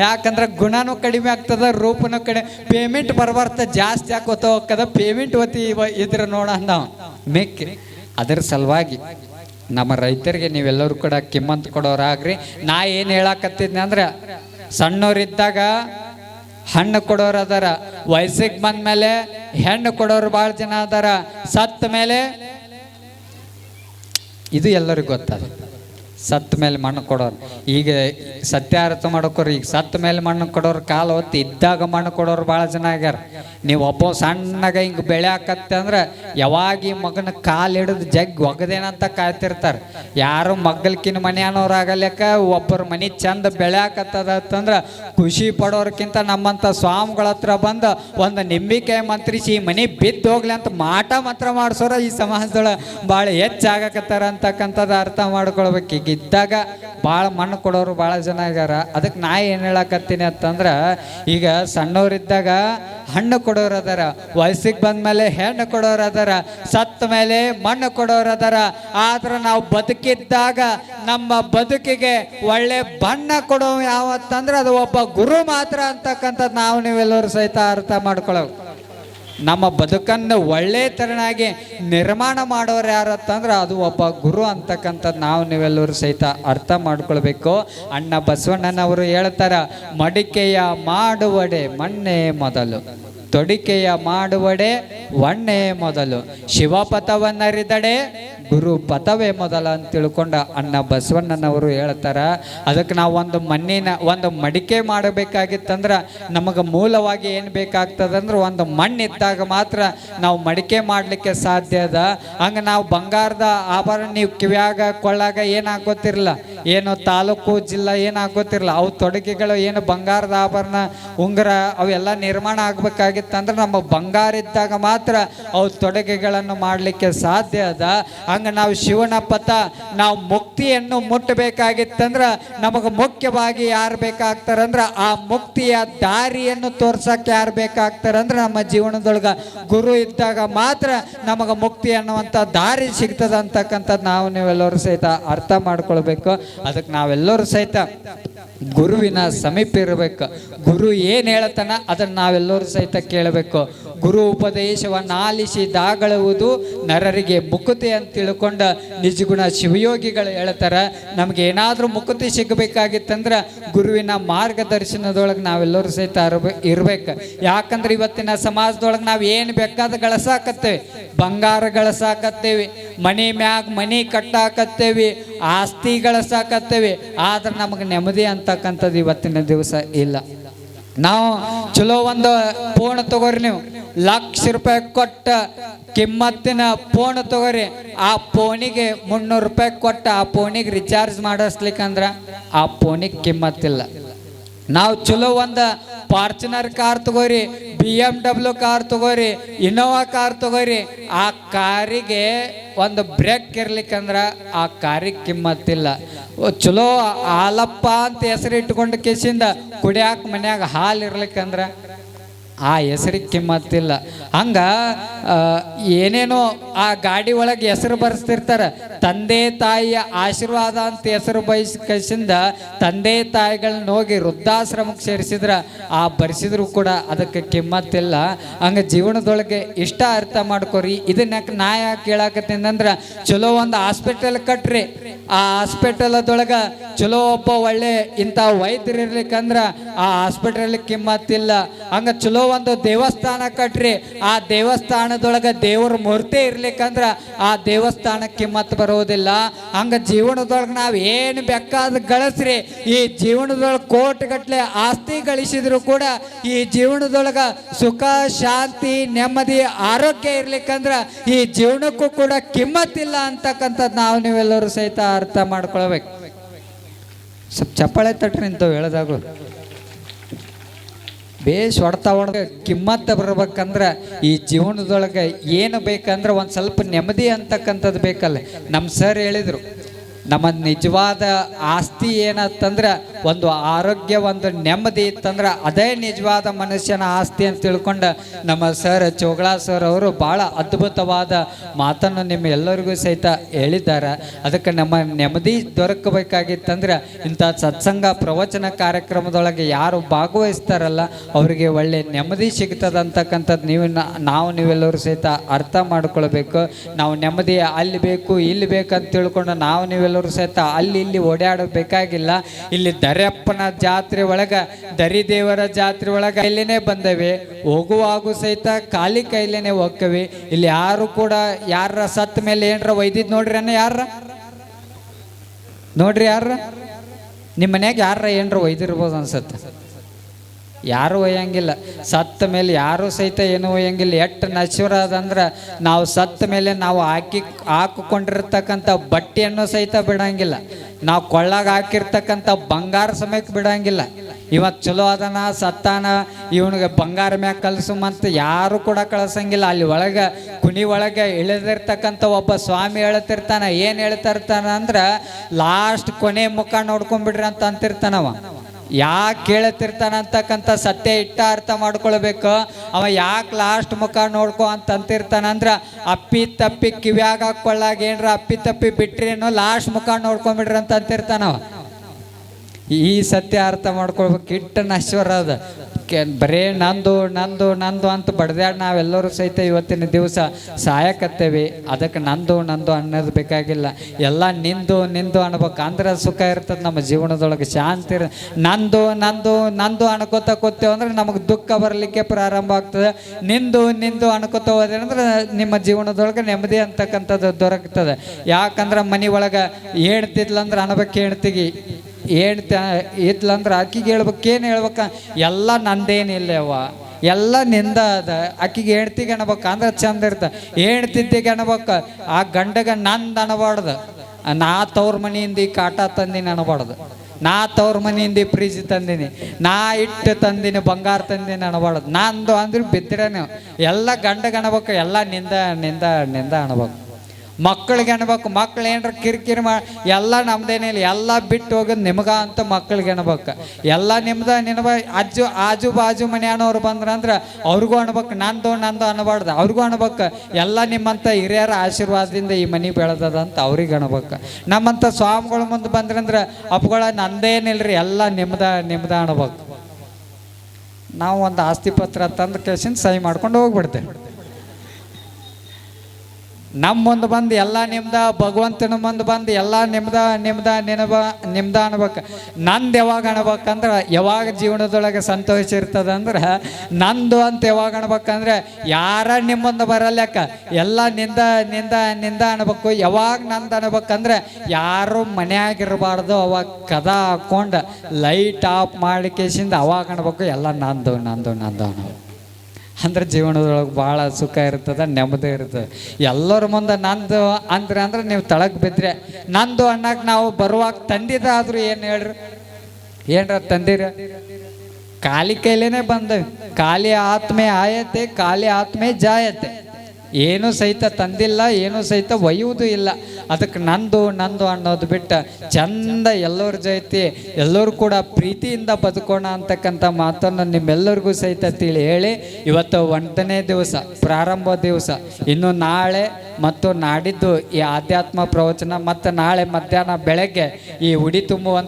ಯಾಕಂದ್ರೆ ಗುಣನೂ ಕಡಿಮೆ ಆಗ್ತದ, ರೂಪನೂ ಕಡಿಮೆ. ಪೇಮೆಂಟ್ ಬರಬಾರ್ದ ಜಾಸ್ತಿ ಹಾಕೋತ ಹೋಗ್ತದ ಪೇಮೆಂಟ್ ಒತ್ತಿ ಇದ್ರ ನೋಡ ನಾವು ಮೇಕ್ ಅದರ ಸಲುವಾಗಿ ನಮ್ಮ ರೈತರಿಗೆ ನೀವೆಲ್ಲರೂ ಕೂಡ ಕಿಮ್ಮಂತ ಕೊಡೋರಾಗ್ರಿ. ನಾ ಏನು ಹೇಳಕತ್ತಿದ್ನಿ ಅಂದ್ರೆ ಸಣ್ಣವ್ರಿದ್ದಾಗ ಹಣ್ಣು ಕೊಡೋರು ಅದಾರ, ವಯಸ್ಸಿಗೆ ಬಂದ್ಮೇಲೆ ಹೆಣ್ಣು ಕೊಡೋರು ಭಾಳ ಜನ ಅದಾರ ಸತ್ತ ಮೇಲೆ ಇದು ಎಲ್ಲರಿಗೂ ಗೊತ್ತದ. ಸತ್ತ ಮೇಲೆ ಮಣ್ಣು ಕೊಡೋರು. ಈಗ ಸತ್ಯ ಅರ್ಥ ಮಾಡ್ಕೋರಿ, ಈಗ ಸತ್ತ ಮೇಲೆ ಮಣ್ಣು ಕೊಡೋರು ಕಾಲು ಹೊತ್ತು ಇದ್ದಾಗ ಮಣ್ಣು ಕೊಡೋರು ಭಾಳ ಜನ ಆಗ್ಯಾರ. ನೀವು ಒಬ್ಬ ಸಣ್ಣಗ ಹಿಂಗೆ ಬೆಳೆ ಹಾಕತ್ತೆ ಅಂದ್ರೆ ಯಾವಾಗ ಈ ಮಗನ ಕಾಲು ಹಿಡಿದು ಜಗ್ ಒಗದೇನಂತ ಕಾಯ್ತಿರ್ತಾರೆ. ಯಾರು ಮಗ್ಗಲ್ಕಿನ ಮನೆಯವ್ರು ಆಗಲ್ಯಾಕ ಒಬ್ಬರ ಮನೆ ಚಂದ ಬೆಳೆ ಹಾಕತ್ತದ ಅಂತಂದ್ರೆ ಖುಷಿ ಪಡೋರ್ಕಿಂತ ನಮ್ಮಂಥ ಸ್ವಾಮಿಗಳ ಹತ್ರ ಬಂದು ಒಂದು ನಿಂಬಿಕಾಯಿ ಮಂತ್ರಿಸಿ ಈ ಮನೆ ಬಿದ್ದು ಹೋಗ್ಲಿ ಅಂತ ಮಾಟ ಮಾತ್ರ ಮಾಡಿಸೋರ ಈ ಸಮಾಜದೊಳಗೆ ಭಾಳ ಹೆಚ್ಚಾಗಕತ್ತಾರ ಅಂತಕ್ಕಂಥದ್ದು ಅರ್ಥ ಮಾಡ್ಕೊಳ್ಬೇಕು. ಈಗ ಇದ್ದಾಗ ಭಾಳ ಮಣ್ಣು ಕೊಡೋರು ಭಾಳ ಜನ ಆಗ್ಯಾರ. ಅದಕ್ಕೆ ನಾ ಏನು ಹೇಳಕತ್ತೀನಿ ಅಂತಂದ್ರೆ, ಈಗ ಸಣ್ಣವರಿದ್ದಾಗ ಹಣ್ಣು ಕೊಡೋರು ಅದಾರ, ವಯಸ್ಸಿಗೆ ಬಂದ್ಮೇಲೆ ಹೆಣ್ಣು ಕೊಡೋರು ಅದಾರ, ಸತ್ತ ಮೇಲೆ ಮಣ್ಣು ಕೊಡೋರು ಅದಾರ. ಆದ್ರೆ ನಾವು ಬದುಕಿದ್ದಾಗ ನಮ್ಮ ಬದುಕಿಗೆ ಒಳ್ಳೆ ಬಣ್ಣ ಕೊಡೋ ಯಾವತ್ತಂದ್ರೆ ಅದು ಒಬ್ಬ ಗುರು ಮಾತ್ರ ಅಂತಕ್ಕಂಥದ್ದು ನಾವು ನೀವೆಲ್ಲರೂ ಸಹಿತ ಅರ್ಥ ಮಾಡ್ಕೊಳ್ಳೋ ನಮ್ಮ ಬದುಕನ್ನು ಒಳ್ಳೆ ತೆರನಾಗಿ ನಿರ್ಮಾಣ ಮಾಡೋರು ಯಾರು ಅಂತಂದ್ರೆ ಅದು ಒಬ್ಬ ಗುರು ಅಂತಕ್ಕಂಥದ್ದು ನಾವು ನೀವೆಲ್ಲರೂ ಸಹಿತ ಅರ್ಥ ಮಾಡ್ಕೊಳ್ಬೇಕು. ಅಣ್ಣ ಬಸವಣ್ಣನವರು ಹೇಳ್ತಾರ, ಮಡಿಕೆಯ ಮಾಡುವಡೆ ಮಣ್ಣೆ ಮೊದಲು, ತೊಡಿಕೆಯ ಮಾಡುವಡೆ ಒಣ್ಣೆ ಮೊದಲು, ಶಿವಪಥವನ್ನರಿದಡೆ ಗುರು ಪಥವೇ ಮೊದಲ ಅಂತ ತಿಳ್ಕೊಂಡ ಅಣ್ಣ ಬಸವಣ್ಣನವರು ಹೇಳ್ತಾರ, ಅದಕ್ಕೆ ನಾವು ಒಂದು ಮಣ್ಣಿನ, ಒಂದು ಮಡಿಕೆ ಮಾಡಬೇಕಾಗಿತ್ತಂದ್ರೆ ನಮಗೆ ಮೂಲವಾಗಿ ಏನು ಬೇಕಾಗ್ತದಂದ್ರೆ ಒಂದು ಮಣ್ಣಿದ್ದಾಗ ಮಾತ್ರ ನಾವು ಮಡಿಕೆ ಮಾಡಲಿಕ್ಕೆ ಸಾಧ್ಯ ಅದ. ಹಂಗೆ ನಾವು ಬಂಗಾರದ ಆಭರಣ ನೀವು ಕಿವಿಯಾಗ, ಕೊಳ್ಳಾಗ ಏನು ಏನು ತಾಲೂಕು, ಜಿಲ್ಲಾ ಏನಾಗೋತಿರಲ್ಲ ಅವು ತೊಡಗಿಗಳು ಏನು ಬಂಗಾರದ ಆಭರಣ, ಉಂಗುರ ಅವೆಲ್ಲ ನಿರ್ಮಾಣ ಆಗಬೇಕಾಗಿತ್ತಂದ್ರೆ ನಮ್ಮ ಬಂಗಾರ ಇದ್ದಾಗ ಮಾತ್ರ ಅವು ತೊಡಗೆಗಳನ್ನು ಮಾಡಲಿಕ್ಕೆ ಸಾಧ್ಯ ಅದ. ಹಂಗ ನಾವು ಶಿವನ ಪಥ, ನಾವು ಮುಕ್ತಿಯನ್ನು ಮುಟ್ಟಬೇಕಾಗಿತ್ತಂದ್ರೆ ನಮಗೆ ಮುಖ್ಯವಾಗಿ ಯಾರು ಬೇಕಾಗ್ತಾರಂದ್ರೆ ಆ ಮುಕ್ತಿಯ ದಾರಿಯನ್ನು ತೋರ್ಸಕ್ಕೆ ಯಾರು ಬೇಕಾಗ್ತಾರಂದ್ರೆ ನಮ್ಮ ಜೀವನದೊಳಗೆ ಗುರು ಇದ್ದಾಗ ಮಾತ್ರ ನಮಗೆ ಮುಕ್ತಿ ಅನ್ನುವಂಥ ದಾರಿ ಸಿಗ್ತದ ಅಂತಕ್ಕಂಥದ್ದು ನಾವು ನೀವೆಲ್ಲರೂ ಸಹಿತ ಅರ್ಥ ಮಾಡ್ಕೊಳ್ಬೇಕು. ಅದಕ್ಕೆ ನಾವೆಲ್ಲರೂ ಸಹಿತ ಗುರುವಿನ ಸಮೀಪ ಇರಬೇಕು. ಗುರು ಏನು ಹೇಳ್ತಾನ ಅದನ್ನು ನಾವೆಲ್ಲರೂ ಸಹಿತ ಕೇಳಬೇಕು. ಗುರು ಉಪದೇಶವನ್ನು ಆಲಿಸಿ ದಾಗಳುವುದು ನರರಿಗೆ ಮುಕುತಿ ಅಂತ ತಿಳ್ಕೊಂಡ ನಿಜಗುಣ ಶಿವಯೋಗಿಗಳು ಹೇಳ್ತಾರೆ, ನಮ್ಗೆ ಏನಾದರೂ ಮುಕುತಿ ಸಿಗಬೇಕಾಗಿತ್ತಂದ್ರೆ ಗುರುವಿನ ಮಾರ್ಗದರ್ಶನದೊಳಗೆ ನಾವೆಲ್ಲರೂ ಸಹಿತ ಇರ್ಬೇ ಇರ್ಬೇಕು. ಯಾಕಂದ್ರೆ ಇವತ್ತಿನ ಸಮಾಜದೊಳಗೆ ನಾವು ಏನು ಬೇಕಾದ ಗಳಸಾಕತ್ತೇವೆ. ಬಂಗಾರ ಗಳಸಾಕತ್ತೇವಿ, ಮನೆ ಮ್ಯಾಗ ಮನಿ ಕಟ್ಟಾಕತ್ತೇವೆ, ಆಸ್ತಿ ಗಳಸಾಕತ್ತೇವಿ, ಆದ್ರೆ ನಮಗೆ ನೆಮ್ಮದಿ ಅಂತಕ್ಕಂಥದ್ದು ಇವತ್ತಿನ ದಿವಸ ಇಲ್ಲ. ನಾವು ಚಲೋ ಒಂದು ಫೋನ್ ತಗೋರಿ ನೀವು. ಲಕ್ಷ ರೂಪಾಯಿ ಕೊಟ್ಟ ಕಿಮ್ಮತ್ತಿನ ಫೋನ್ ತಗೋರಿ. ಆ ಫೋನಿಗೆ ಮುನ್ನೂರು ರೂಪಾಯಿ ಕೊಟ್ಟ ಆ ಫೋನಿಗೆ ರಿಚಾರ್ಜ್ ಮಾಡಿಸ್ಲಿಕ್ಕಂದ್ರ ಆ ಫೋನಿಗೆ ಕಿಮ್ಮತ್ತಿಲ್ಲ. ನಾವು ಚಲೋ ಒಂದು ಫಾರ್ಚುನರ್ ಕಾರ್ ತಗೋರಿ ಬಿ ಎಂ ಡಬ್ಲ್ಯೂ ಕಾರ್ ತಗೋರಿ ಇನೋವಾ ಕಾರ್ ತಗೋರಿ. ಆ ಕಾರಿಗೆ ಒಂದು ಬ್ರೇಕ್ ಇರ್ಲಿಕ್ಕಂದ್ರ ಆ ಕಾರಿಗೆ ಕಿಮ್ಮತ್ತಿಲ್ಲ. ಚಲೋ ಹಾಲಪ್ಪ ಅಂತ ಹೆಸರು ಕೇಸಿಂದ ಕುಡಿಯಾಕ ಮನ್ಯಾಗ ಹಾಲು ಇರ್ಲಿಕ್ಕಂದ್ರ ಆ ಹೆಸರಿಗೆ ಕಿಮ್ಮತ್ತಿಲ್ಲ ಹಂಗ ಏನೇನೋ ಆ ಗಾಡಿ ಒಳಗೆ ಹೆಸರು ಬರೆಸ್ತಿರ್ತಾರೆ. ತಂದೆ ತಾಯಿಯ ಆಶೀರ್ವಾದ ಅಂತ ಹೆಸರು ಬಯಸಿಂದ ತಂದೆ ತಾಯಿಗಳನ್ನ ಹೋಗಿ ವೃದ್ಧಾಶ್ರಮಕ್ಕೆ ಸೇರಿಸಿದ್ರ ಆ ಬರೆಸಿದ್ರು ಕೂಡ ಅದಕ್ಕೆ ಕಿಮ್ಮತ್ತಿಲ್ಲ ಹಂಗ ಜೀವನದೊಳಗೆ ಇಷ್ಟ ಅರ್ಥ ಮಾಡ್ಕೋರಿ. ಇದನ್ನ ನಾ ಯಾಕೆ ಕೇಳಾಕತ್ತೀನಿ ಚಲೋ ಒಂದು ಹಾಸ್ಪಿಟಲ್ ಕಟ್ರಿ. ಆ ಹಾಸ್ಪಿಟಲ್ದೊಳಗ ಚಲೋ ಒಬ್ಬ ಒಳ್ಳೆ ಇಂಥ ವೈದ್ಯರು ಇರ್ಲಿಕ್ಕಂದ್ರ ಆ ಹಾಸ್ಪಿಟಲ್ ಕಿಮ್ಮತ್ತಿಲ್ಲ ಹಂಗ ಚಲೋ ಒಂದು ದೇವಸ್ಥಾನ ಕಟ್ರಿ, ಆ ದೇವಸ್ಥಾನದೊಳಗೆ ದೇವ್ರ ಮೂರ್ತಿ ಇರ್ಲಿಕ್ಕಂದ್ರ ಆ ದೇವಸ್ಥಾನಕ್ಕೆ ಮತ್ ಬರೋದಿಲ್ಲ. ಹಂಗ ಜೀವನದೊಳಗೆ ನಾವು ಏನು ಬೇಕಾದ ಗಳಿಸ್ರಿ, ಈ ಜೀವನದೊಳಗೆ ಕೋಟ್ ಗಟ್ಲೆ ಆಸ್ತಿ ಗಳಿಸಿದ್ರು ಕೂಡ ಈ ಜೀವನದೊಳಗೆ ಸುಖ, ಶಾಂತಿ, ನೆಮ್ಮದಿ, ಆರೋಗ್ಯ ಇರ್ಲಿಕ್ಕಂದ್ರ ಈ ಜೀವನಕ್ಕೂ ಕೂಡ ಕಿಮ್ಮತ್ತಿಲ್ಲ ಅಂತಕ್ಕಂಥದ್ದು ನಾವು ನೀವೆಲ್ಲರೂ ಸಹಿತ ಅರ್ಥ ಮಾಡ್ಕೊಳ್ಬೇಕು. ಸ್ವಲ್ಪ ಚಪ್ಪಾಳೆ ತಟ್ರಿ ಅಂತ ಹೇಳ್ದಾಗು ಬೇಸ್ ಹೊಡ್ತಾ ಹೊಡೆದ ಕಿಮ್ಮತ್ತ ಬರ್ಬೇಕಂದ್ರೆ ಈ ಜೀವನದೊಳಗೆ ಏನು ಬೇಕಂದ್ರೆ ಒಂದು ಸ್ವಲ್ಪ ನೆಮ್ಮದಿ ಅಂತಕ್ಕಂಥದ್ದು ಬೇಕಲ್ಲ. ನಮ್ಮ ಸರ್ ಹೇಳಿದರು ನಮ್ಮ ನಿಜವಾದ ಆಸ್ತಿ ಏನಂತಂದ್ರೆ ಒಂದು ಆರೋಗ್ಯ, ಒಂದು ನೆಮ್ಮದಿ ಇತ್ತಂದ್ರೆ ಅದೇ ನಿಜವಾದ ಮನುಷ್ಯನ ಆಸ್ತಿ ಅಂತ ತಿಳ್ಕೊಂಡು ನಮ್ಮ ಸರ್ ಚೋಗ್ಲಾ ಸರ್ ಅವರು ಭಾಳ ಅದ್ಭುತವಾದ ಮಾತನ್ನು ನಿಮ್ಮ ಎಲ್ಲರಿಗೂ ಸಹಿತ ಹೇಳಿದ್ದಾರೆ. ಅದಕ್ಕೆ ನಮ್ಮ ನೆಮ್ಮದಿ ದೊರಕಬೇಕಾಗಿತ್ತಂದ್ರೆ ಇಂಥ ಸತ್ಸಂಗ ಪ್ರವಚನ ಕಾರ್ಯಕ್ರಮದೊಳಗೆ ಯಾರು ಭಾಗವಹಿಸ್ತಾರಲ್ಲ, ಅವರಿಗೆ ಒಳ್ಳೆ ನೆಮ್ಮದಿ ಸಿಗ್ತದಂತಕ್ಕಂಥದ್ದು ನೀವು ನಾವು ನೀವೆಲ್ಲರೂ ಸಹಿತ ಅರ್ಥ ಮಾಡ್ಕೊಳ್ಬೇಕು. ನಾವು ನೆಮ್ಮದಿ ಅಲ್ಲಿ ಬೇಕು, ಇಲ್ಲಿ ಬೇಕಂತ ತಿಳ್ಕೊಂಡು ನಾವು ನೀವೆಲ್ಲರೂ ಸಹಿತ ಅಲ್ಲಿ ಇಲ್ಲಿ ಓಡಾಡಬೇಕಾಗಿಲ್ಲ ಇಲ್ಲಿ ದರ್ಯಪ್ಪನ ಜಾತ್ರೆ ಒಳಗ, ದರಿದೇವರ ಜಾತ್ರೆ ಒಳಗ ಇಲ್ಲಿನೇ ಬಂದವೆ. ಹೋಗುವಾಗೂ ಸಹಿತ ಖಾಲಿ ಕೈಲೇನೆ ಹೋಗ್ತವೆ. ಇಲ್ಲಿ ಯಾರು ಕೂಡ ಯಾರ ಸತ್ತ ಮೇಲೆ ಏನರ ಒಯ್ದಿದ್ ನೋಡ್ರಿ ಅನ್ನ ಯಾರ ನೋಡ್ರಿ ಯಾರ ನಿಮ್ಮ ಮನ್ಯಾಗ ಯಾರ ಏನರ ಒಯ್ದಿರ್ಬೋದು ಅನ್ಸತ್ತೆ. ಯಾರು ಒಯ್ಯಂಗಿಲ್ಲ. ಸತ್ತ ಮೇಲೆ ಯಾರು ಸಹಿತ ಏನು ಒಯ್ಯಂಗಿಲ್ಲ. ಎಷ್ಟು ನಶ್ವರ ಅದಂದ್ರೆ ನಾವು ಸತ್ತ ಮೇಲೆ ನಾವು ಹಾಕಿ, ಹಾಕಿಕೊಂಡಿರ್ತಕ್ಕಂಥ ಬಟ್ಟೆಯನ್ನು ಸಹಿತ ಬಿಡಂಗಿಲ್ಲ. ನಾವು ಕೊಳ್ಳಾಗ ಹಾಕಿರ್ತಕ್ಕಂಥ ಬಂಗಾರ ಸಮಯಕ್ಕೆ ಬಿಡಂಗಿಲ್ಲ. ಇವತ್ತು ಚಲೋ ಅದನ, ಸತ್ತಾನ, ಇವನಿಗೆ ಬಂಗಾರ ಮ್ಯಾಗ ಕಲಸುಮಂತ ಯಾರು ಕೂಡ ಕಳಿಸಂಗಿಲ್ಲ. ಅಲ್ಲಿ ಒಳಗೆ, ಕುಣಿ ಒಳಗೆ ಇಳಿದಿರ್ತಕ್ಕಂಥ ಒಬ್ಬ ಸ್ವಾಮಿ ಹೇಳ್ತಿರ್ತಾನ, ಏನು ಹೇಳ್ತಿರ್ತಾನ ಅಂದ್ರೆ, ಲಾಸ್ಟ್ ಕೊನೆ ಮುಖ ನೋಡ್ಕೊಂಡ್ಬಿಡ್ರಿ ಅಂತ ಅಂತಿರ್ತಾನವ. ಯಾಕೆ ಕೇಳತಿರ್ತಾನ ಅಂತಕ್ಕಂಥ ಸತ್ಯ ಇಟ್ಟ ಅರ್ಥ ಮಾಡ್ಕೊಳ್ಬೇಕು. ಅವ ಯಾಕೆ ಲಾಸ್ಟ್ ಮುಖ ನೋಡ್ಕೊ ಅಂತ ಅಂತಿರ್ತಾನಂದ್ರ ಅಪ್ಪಿ ತಪ್ಪಿ ಕಿವ್ಯಾಗ ಹಾಕೊಳ್ಳಾಗ ಏನ್ರ ಅಪ್ಪಿ ತಪ್ಪಿ ಬಿಟ್ರೇನು ಲಾಸ್ಟ್ ಮುಖ ನೋಡ್ಕೊಂಬಿಡ್ರಿ ಅಂತ ಅಂತಿರ್ತಾನವ ಈ ಸತ್ಯ ಅರ್ಥ ಮಾಡ್ಕೊಳ್ಬೇಕು. ಇಟ್ಟ ನಶ್ವರ ಅದ. ಬರೇ ನಂದು ನಂದು ನಂದು ಅಂತ ಬಡ್ದ್ಯಾಡ್ ನಾವೆಲ್ಲರೂ ಸಹಿತ ಇವತ್ತಿನ ದಿವಸ ಸಾಯಕತ್ತೇವೆ. ಅದಕ್ಕೆ ನಂದು ನಂದು ಅನ್ನೋದು ಬೇಕಾಗಿಲ್ಲ. ಎಲ್ಲ ನಿಂದು ನಿಂದು ಅನ್ಬೇಕು. ಅಂದ್ರೆ ಸುಖ ಇರ್ತದೆ ನಮ್ಮ ಜೀವನದೊಳಗೆ, ಶಾಂತಿ ಇರ. ನಂದು ನಂದು ನಂದು ಅನ್ಕೋತ ಕೂತೇವೆ ಅಂದ್ರೆ ನಮಗೆ ದುಃಖ ಬರಲಿಕ್ಕೆ ಪ್ರಾರಂಭ ಆಗ್ತದೆ. ನಿಂದು ನಿಂದು ಅನ್ಕೋತ ಹೋದ್ರೆ ಅಂದ್ರೆ ನಿಮ್ಮ ಜೀವನದೊಳಗೆ ನೆಮ್ಮದಿ ಅಂತಕ್ಕಂಥದ್ದು ದೊರಕ್ತದೆ. ಯಾಕಂದ್ರೆ ಮನೆ ಒಳಗೆ ಹೇಳ್ತಿದ್ಲಂದ್ರೆ ಅನ್ಬೇಕು ಹೇಳ್ತಿಗಿ ಹೇಳ್ತ ಇದ್ಲಂದ್ರೆ ಆಕಿಗೆ ಏನು ಹೇಳ್ಬೇಕ? ಎಲ್ಲ ನಂದೇನಿಲ್ಲವ ಎಲ್ಲ ನಿಂದ ಅದ. ಆಕಿಗೆ ಹೆಣ್ತಿ ಅನ್ಬೇಕು ಅಂದ್ರೆ ಚಂದ ಇರ್ತ. ಹೇಳ್ತಿದ್ದಿಗೆ ಅನ್ಬೇಕು. ಆ ಗಂಡಗ ನಂದು ಅನ್ಬಾರ್ದು. ನಾ ತವ್ರ ಮನೆಯಿಂದ ಕಾಟ ತಂದಿನಿ ಅನ್ಬಾರ್ದು. ನಾ ತವ್ರ ಮನೆಯಿಂದ ಫ್ರಿಜ್ ತಂದಿನಿ. ನಾ ಇಟ್ಟು ತಂದಿನಿ, ಬಂಗಾರ ತಂದಿನಿ ಅನ್ಬಾರ್ದು. ನಂದು ಅಂದ್ರೆ ಬಿದ್ದಿರ ಎಲ್ಲ ಗಂಡ ಅನ್ಬೇಕು, ಎಲ್ಲ ನಿಂದ ನಿಂದ ನಿಂದ ಅನ್ಬೇಕು. ಮಕ್ಕಳಿಗೆ ಅನ್ಬೇಕು. ಮಕ್ಳು ಏನಾರ ಕಿರಿಕಿರಿ ಮಾ ಎಲ್ಲ ನಮ್ದೇನೇ ಇಲ್ಲ. ಎಲ್ಲ ಬಿಟ್ಟು ಹೋಗೋದು ನಿಮ್ಗ ಅಂತ ಮಕ್ಳಿಗೆ ಅನ್ಬೇಕು. ಎಲ್ಲ ನಿಮ್ದ ನಿನ್ಬ ಅಜ್ಜು ಆಜು ಬಾಜು ಮನೆಯವ್ರು ಬಂದ್ರಂದ್ರೆ ಅವ್ರಿಗೂ ಅನ್ಬೇಕು. ನಂದು ನಂದು ಅನ್ಬಾರ್ದು. ಅವ್ರಿಗೂ ಅನ್ಬೇಕು. ಎಲ್ಲ ನಿಮ್ಮಂಥ ಹಿರಿಯರ ಆಶೀರ್ವಾದದಿಂದ ಈ ಮನೆ ಬೆಳೆದದ ಅಂತ ಅವ್ರಿಗೆ ಅನ್ಬೇಕು. ನಮ್ಮಂಥ ಸ್ವಾಮಿಗಳ ಮುಂದೆ ಬಂದ್ರಂದ್ರೆ ಅಪ್ಗಳ ನಂದೇನಿಲ್ರಿ. ಎಲ್ಲ ನಿಮ್ದ ನಿಮ್ದ ಅನ್ಬೇಕು. ನಾವು ಒಂದು ಆಸ್ತಿ ಪತ್ರ ತಂದು ಕೇಸಿನ ಸಹಿ ಮಾಡ್ಕೊಂಡು ಹೋಗ್ಬಿಡ್ತೇವೆ. ನಮ್ಮ ಮುಂದೆ ಬಂದು ಎಲ್ಲ ನಿಮ್ದ, ಭಗವಂತನ ಮುಂದೆ ಬಂದು ಎಲ್ಲ ನಿಮ್ದ ನಿಮ್ದ ನಿನಬ ನಿಮ್ದ ಅನ್ಬೇಕು. ನಂದು ಯಾವಾಗ ಅನ್ಬೇಕಂದ್ರೆ, ಯಾವಾಗ ಜೀವನದೊಳಗೆ ಸಂತೋಷ ಇರ್ತದ ಅಂದ್ರೆ ನಂದು ಅಂತ ಯಾವಾಗ ಅನ್ಬೇಕಂದ್ರೆ, ಯಾರ ನಿಮ್ಮ ಮುಂದೆ ಬರಲ್ಲಕ್ಕ ಎಲ್ಲ ನಿಂದ ನಿಂದ ನಿಂದ ಅನ್ಬೇಕು. ಯಾವಾಗ ನಂದು ಅನ್ಬೇಕಂದ್ರೆ, ಯಾರು ಮನೆಯಾಗಿರಬಾರ್ದು, ಅವಾಗ ಕದ ಹಾಕೊಂಡು ಲೈಟ್ ಆಫ್ ಮಾಡಿ ಕೇಸಿಂದ ಅವಾಗ ಅನ್ಬೇಕು, ಎಲ್ಲ ನಂದು ನಂದು ನಂದು ಅನ್ನೋ. ಅಂದ್ರೆ ಜೀವನದೊಳಗೆ ಭಾಳ ಸುಖ ಇರ್ತದೆ, ನೆಮ್ಮದಿ ಇರ್ತದೆ. ಎಲ್ಲರ ಮುಂದೆ ನಂದು ಅಂದ್ರೆ ಅಂದ್ರೆ ನೀವು ತಳಗ್ ಬಿದ್ದರೆ ನಂದು ಅನ್ನಕ್ಕೆ ನಾವು ಬರುವಾಗ ತಂದಿದ್ದಾದ್ರೂ ಏನು ಹೇಳ್ರಿ? ಏನ್ರ ತಂದಿರ? ಖಾಲಿ ಕೈಲೇನೆ ಬಂದ ಖಾಲಿ ಆತ್ಮೆ ಆಯತೆ, ಖಾಲಿ ಆತ್ಮೆ ಜಾಯತೆ. ಏನು ಸಹಿತ ತಂದಿಲ್ಲ, ಏನು ಸಹಿತ ಒಯ್ಯುವುದು ಇಲ್ಲ. ಅದಕ್ಕೆ ನಂದು ನಂದು ಅನ್ನೋದು ಬಿಟ್ಟು ಚಂದ ಎಲ್ಲರ ಜೊತೆ ಎಲ್ಲರೂ ಕೂಡ ಪ್ರೀತಿಯಿಂದ ಬದುಕೋಣ ಅಂತಕ್ಕಂಥ ಮಾತನ್ನು ನಿಮ್ಮೆಲ್ಲರಿಗೂ ಸಹಿತ ತಿಳಿ ಹೇಳಿ. ಇವತ್ತು ಒಂಟನೇ ದಿವಸ, ಪ್ರಾರಂಭ ದಿವಸ. ಇನ್ನು ನಾಳೆ ಮತ್ತು ನಾಡಿದ್ದು ಈ ಆಧ್ಯಾತ್ಮ ಪ್ರವಚನ ಮತ್ತು ನಾಳೆ ಮಧ್ಯಾಹ್ನ ಬೆಳಗ್ಗೆ ಈ ಉಡಿ ತುಂಬುವಂಥ